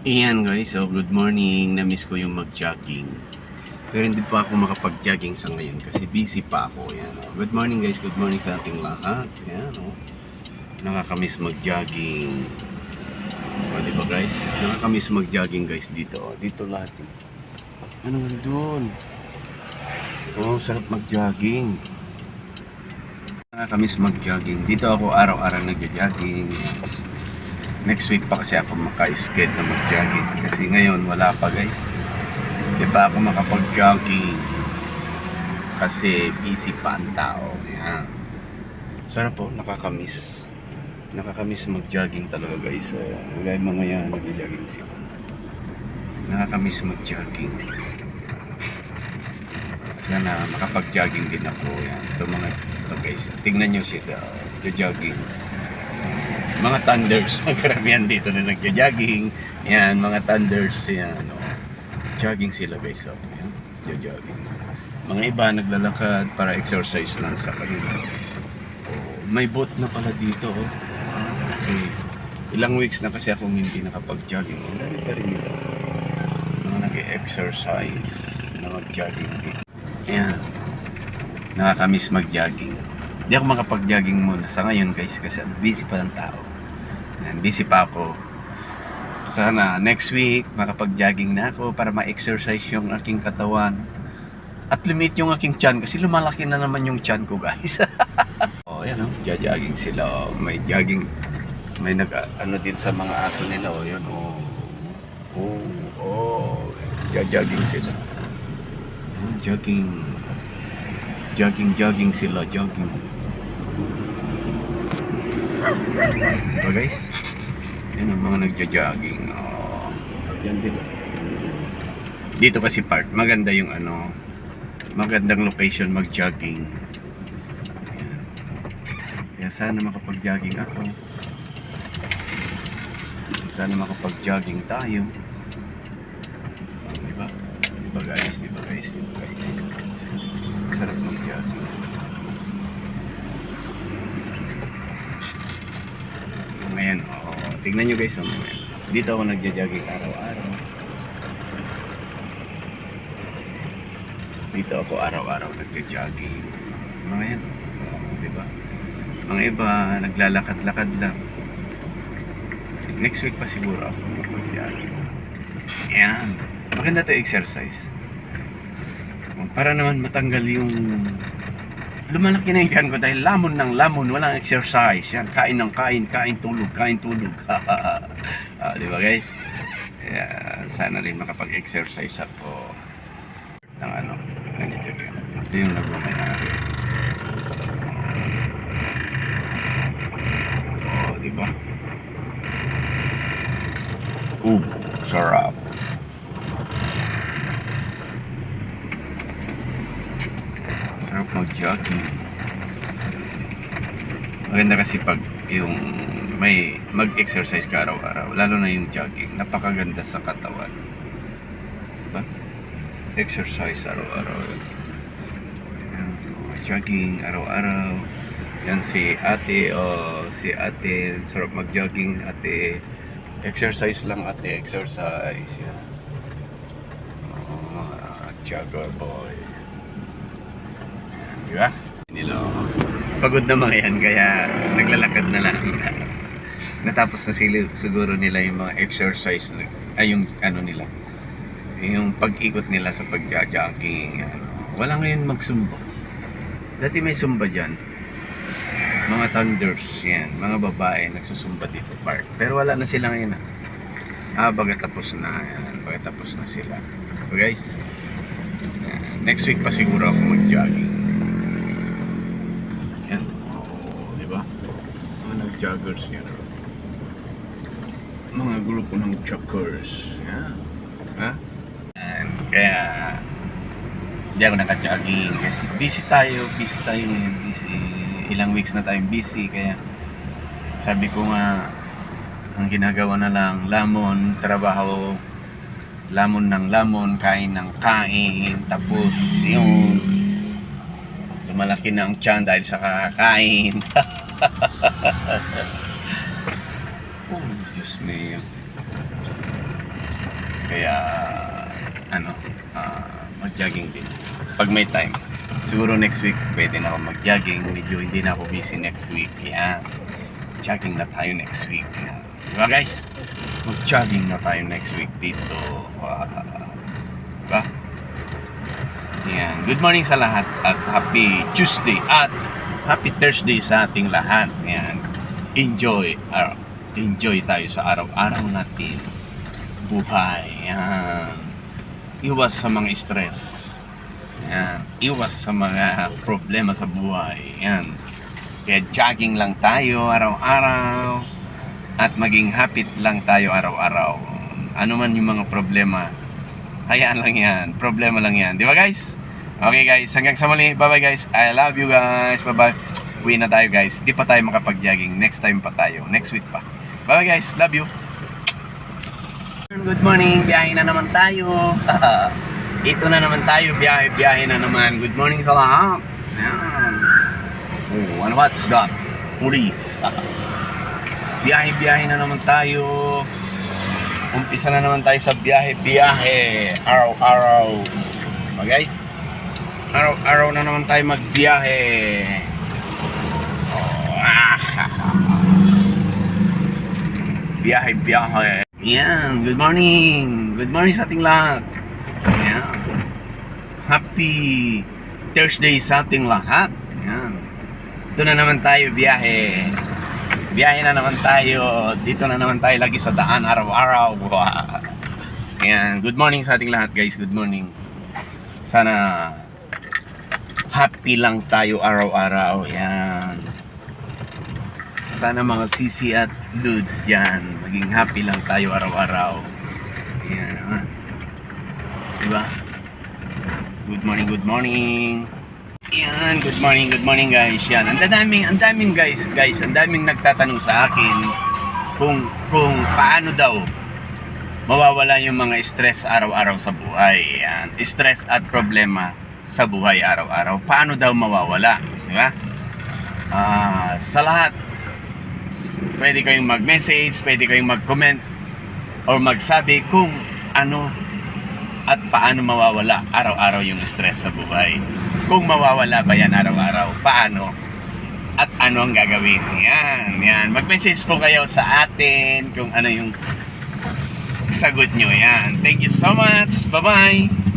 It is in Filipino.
Iyan guys, so good morning. Namiss ko yung mag-jogging. Pero hindi pa ako makapag-jogging sa ngayon kasi busy pa ako. Yan, oh. Good morning guys, good morning sa ating lahat. Yan, oh. Nakakamiss mag-jogging. O, di ba guys? Nakakamiss mag-jogging guys dito. Oh. Dito lahat. eh. Ano nga doon? Oh, sarap mag-jogging. Nakakamiss mag-jogging. Dito ako araw-araw nag-jogging. Next week pa kasi ako maka-sked na mag-jogging. Kasi ngayon wala pa guys. Di pa ako makapag-jogging. Kasi busy pa ang tao. Yan. Sarap po, nakakamiss. Nakakamiss mag-jogging talaga guys. Uh, Gaya mga yan, nag-jogging sila. Nakakamiss mag-jogging. Sana makapag-jogging din ako. Yan. Ito mga ito guys. Tingnan nyo sila. Jogging mga thunders. Ang karamihan dito na nagja-jogging. Yan mga thunders yan ano jogging sila guys so yan jogging mga iba naglalakad para exercise lang sa kanila. Oh, may boat na pala dito oh. Okay. Ilang weeks na kasi akong hindi nakapag-jogging. Oh, narito rin nila. Mga nag-exercise na mag-jogging dito yan nakakamiss mag-jogging. Hindi ako makapag-jogging muna. Sa ngayon guys kasi busy pa ng tao Yan, busy pa ako. Sana next week makapag-jogging na ako para ma-exercise yung aking katawan at limit yung aking chan kasi lumalaki na naman yung chan ko guys. Oh yan oh. Jogging sila. Oh. may jogging. May nag ano din sa mga aso nila oh yan oh. Oh oh. Jogging sila. Jogging. Jogging jogging sila jogging ito guys. Yan ang mga nagja-jogging. Oh, yan din dito kasi part maganda yung ano magandang location mag-jogging. Kaya sana makapag-jogging ako. Sana makapag-jogging tayo. Oh, di ba di ba guys? Di ba guys? Di ba guys? Sarap mag-jogging Ngayon, oo. Tingnan nyo guys, mamaya. Dito ako nagja-jogging araw-araw. Dito ako araw-araw nagja-jogging. Mga yan, oh, di ba? Mga iba, naglalakad-lakad lang. Next week pa siguro ako mag-jogging. Maganda to exercise. Para naman matanggal yung lumalaki na yung tiyan ko dahil lamon ng lamon, walang exercise. Yan, kain ng kain, kain tulog, kain tulog. ah, di ba guys? Kaya sana rin makapag-exercise ako ng ano, nandiyan yun. Ito yung nagmamayari. Oh, di ba? Uh, sarap. Sarap mag-jogging. Maganda kasi pag yung may mag-exercise ka araw-araw, lalo na yung jogging, napakaganda sa katawan. Diba? Exercise araw-araw. Jogging araw-araw. Yan si ate, oh, si ate, sarap mag-jogging, ate. Exercise lang ate, exercise. Yan. Oh, mga jogger boy. Di ba? Nilo. Pagod na mga yan, kaya naglalakad na lang. Natapos na sila, siguro nila yung mga exercise, ay yung ano nila, yung pag-ikot nila sa pag-jogging. Ano. Wala ngayon magsumba. Dati may sumba dyan. Mga thunders, yan. Mga babae nagsusumba dito park. Pero wala na sila ngayon. Ah, ah baga tapos na. Yan. Baga tapos na sila. So guys, yan. next week pa siguro ako mag-jogging. Yan. Oo, di ba? Mga nag-joggers yan. Mga grupo ng joggers. Yan. Ha? And kaya hindi ako naka-jogging kasi busy tayo, busy tayo ngayon, busy. Ilang weeks na tayong busy kaya sabi ko nga ang ginagawa na lang lamon, trabaho lamon ng lamon, kain ng kain, tapos yung lumalaki na ang tiyan dahil sa kakakain. oh, Diyos mio. Kaya, ano, ah, mag-jogging din. Pag may time. Siguro next week, pwede na ako mag-jogging. Medyo hindi na ako busy next week. Yan. Jogging na tayo next week. Diba guys? Mag-jogging na tayo next week dito. Wow. Diba? Yan. Good morning sa lahat at happy Tuesday at happy Thursday sa ating lahat. Yan. Enjoy. ar- enjoy tayo sa araw-araw natin. Buhay. Yan. Iwas sa mga stress. Yan. Iwas sa mga problema sa buhay. Yan. Kaya jogging lang tayo araw-araw at maging happy lang tayo araw-araw. Ano man yung mga problema, hayaan lang yan. Problema lang yan. Di ba guys? Okay guys, hanggang sa muli. Bye-bye guys. I love you guys. Bye-bye. Uwi na tayo guys. Di pa tayo makapag-jogging. Next time pa tayo. Next week pa. Bye-bye guys. Love you. Good morning. Biyahe na naman tayo. Ito na naman tayo. Biyahe, biyahe na naman. Good morning sa lahat. Oh, and what's that? Police. Biyahe-biyahe na naman tayo. Umpisa na naman tayo sa biyahe-biyahe. Araw-araw. Diba guys? Araw-araw na naman tayo magbiyahe. Oh, ah. Biyahe-biyahe. Yan. Good morning. Good morning sa ating lahat. Yan. Happy Thursday sa ating lahat. Yan. Ito na naman tayo biyahe. Biyahe na naman tayo. Dito na naman tayo lagi sa daan araw-araw. Wow. Ayan. Good morning sa ating lahat guys. Good morning. Sana happy lang tayo araw-araw. Yan. Sana mga sisi at dudes dyan. Maging happy lang tayo araw-araw. Yan. ah. Diba? Good morning, good morning. Yan, good morning, good morning guys. Yan, ang daming, ang daming guys, guys, ang daming nagtatanong sa akin kung kung paano daw mawawala yung mga stress araw-araw sa buhay. Yan, stress at problema sa buhay araw-araw. Paano daw mawawala, di ba? Ah, sa lahat pwede kayong mag-message, pwede kayong mag-comment or magsabi kung ano at paano mawawala araw-araw yung stress sa buhay. Kung mawawala ba yan araw-araw, paano? At ano ang gagawin? Yan, yan. Mag-message po kayo sa atin kung ano yung sagot nyo. Yan. Thank you so much. Bye-bye.